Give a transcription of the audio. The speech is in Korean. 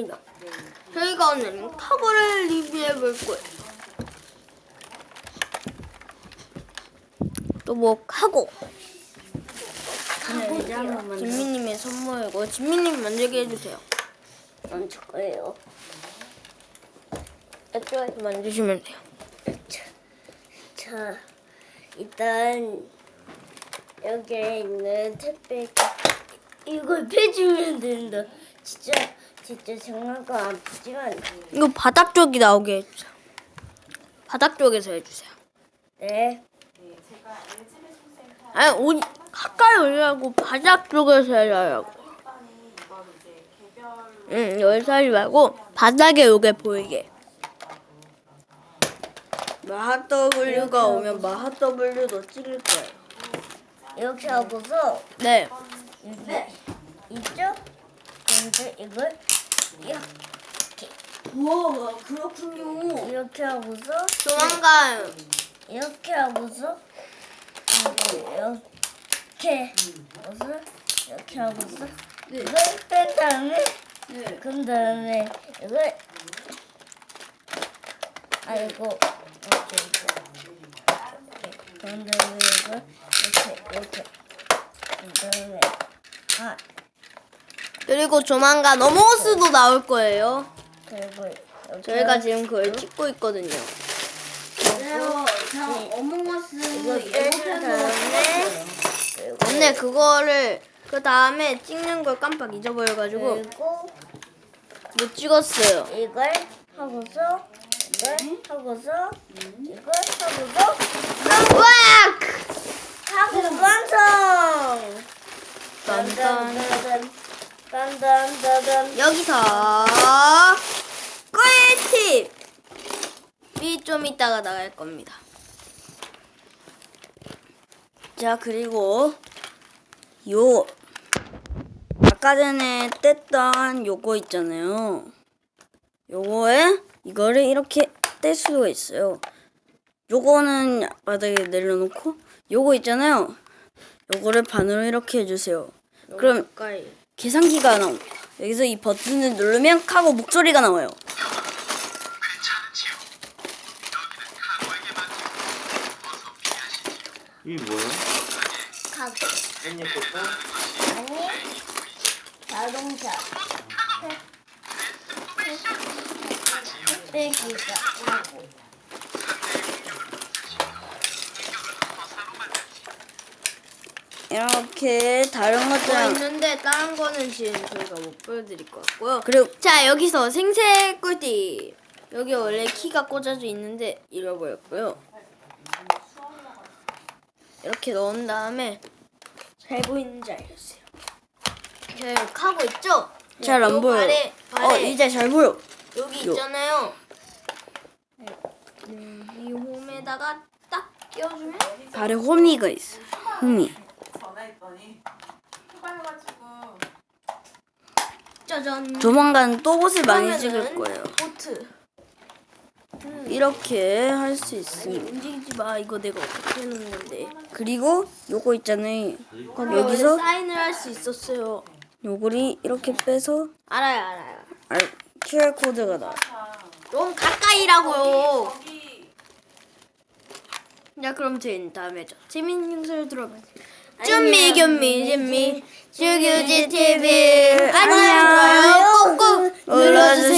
이번에는 카고를 리뷰해 볼 거예요. 또 뭐 카고. 네, 이제 한 번만 더 진미님의 선물이고 진미님 만들게 해주세요. 만질 거예요. 이쪽에서 만드시면 돼요. 자, 자, 일단 여기에 있는 택배 이걸 빼주면 된다. 진짜 진짜 장난감 아프지만 이거 바닥 쪽이 나오게 해주세요. 바닥 쪽에서 해주세요. 네. 아니 오, 가까이 올라고 바닥 쪽에서 해라고. 응, 하지 말고 바닥에 요게 보이게. 마하 W가 오면 마하 W도 찍을 거예요. 이렇게 하고서 네. 여기 있죠? 근데 이걸 이렇게 우와 그렇군요. 이렇게 하고서 조만간 이렇게 하고서 이렇게 하고서 이렇게 하고서 이걸 뺀 다음에 네. 그 다음에 이걸 아이고 이렇게 이렇게 그 다음에 이걸 이렇게 이렇게 그 다음에 아 그리고 조만간 어몽어스도 나올 거예요. 그리고 저희가 지금 그걸 찍고 있거든요. 그래요. 자 어몽어스 이거 뺀 다음에 그리고 근데 그거를 그 다음에 찍는 걸 깜빡 잊어버려가지고 그리고 못 찍었어요. 이걸 하고서 이걸 하고서 이걸 하고서! 하고 완성. 딴딴. 딴딴 딴딴. 여기서 꿀팁! 이 좀 이따가 나갈 겁니다. 자 그리고 요 아까 전에 뗐던 요거 있잖아요. 요거에 이거를 이렇게 뗄 수가 있어요. 요거는 바닥에 내려놓고 요거 있잖아요. 요거를 반으로 이렇게 해주세요. 그럼 가까이. 계산기가 나옵니다. 여기서 이 버튼을 누르면 카고 목소리가 나와요. 이게 뭐야? 깻잎 꽂고 아니 자동차. 빼기가 하고. 이렇게 다른 더 것들은 있는데 다른 거는 지금 저희가 못 보여드릴 것 같고요. 그리고 자 여기서 생색 꿀팁. 여기 원래 키가 꽂아져 있는데 잃어버렸고요. 이렇게 넣은 다음에 잘 보이는지 알려주세요. 저희 하고 있죠? 잘 안 요 보여요. 발에, 발에 어 이제 잘 보여. 여기 요. 있잖아요. 음, 이 홈에다가 딱 끼워주면 발에 호미가 있어. 호미. 전화했더니 휴가해가지고 짜잔. 조만간 또 옷을 많이 찍을 거예요. 보트. 이렇게 할 수 아니 있습니다. 움직이지 마. 이거 내가 어떻게 해놓은 건데. 그리고 요거 있잖아요. 여기서 사인을 할 수 있었어요. 요거를 이렇게 빼서 알아요, 알아요. 알, QR 코드가 나와. 좀 가까이라고요. 자, 그럼 저희는 다음에 저 재밌는 영상을 들어봐요. 쭌미, 겸미, 쭌미, 주교지 TV 안녕 구구 눌러주세요.